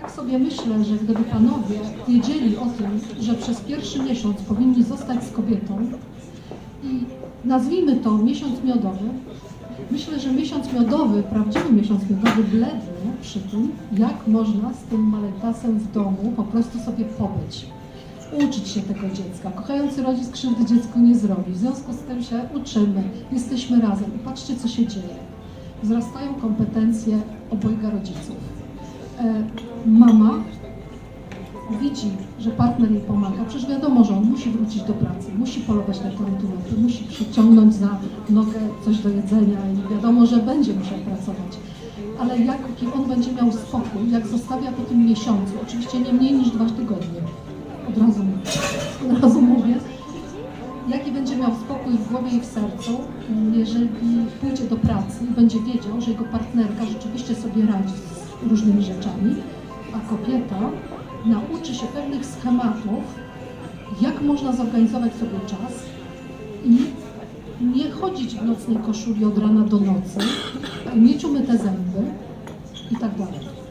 Tak sobie myślę, że gdyby panowie wiedzieli o tym, że przez pierwszy miesiąc powinni zostać z kobietą i nazwijmy to miesiąc miodowy, myślę, że miesiąc miodowy, prawdziwy miesiąc miodowy blednie przy tym, jak można z tym maletasem w domu po prostu sobie pobyć. Uczyć się tego dziecka. Kochający rodzic krzywdy dziecku nie zrobi. W związku z tym się uczymy, jesteśmy razem i patrzcie, co się dzieje. Wzrastają kompetencje obojga rodziców. E, mama widzi, że partner jej pomaga, przecież wiadomo, że on musi wrócić do pracy, musi polować na korytarzu, musi przyciągnąć za nogę coś do jedzenia i wiadomo, że będzie musiał pracować. Ale jaki on będzie miał spokój, jak zostawia po tym miesiącu, oczywiście nie mniej niż dwa tygodnie, od razu od razu mówię, jaki będzie miał spokój w głowie i w sercu, jeżeli pójdzie do pracy i będzie wiedział, że jego partnerka rzeczywiście sobie radzi różnymi rzeczami, a kobieta nauczy się pewnych schematów, jak można zorganizować sobie czas i nie chodzić w nocnej koszuli od rana do nocy, mieć umyte zęby i tak dalej.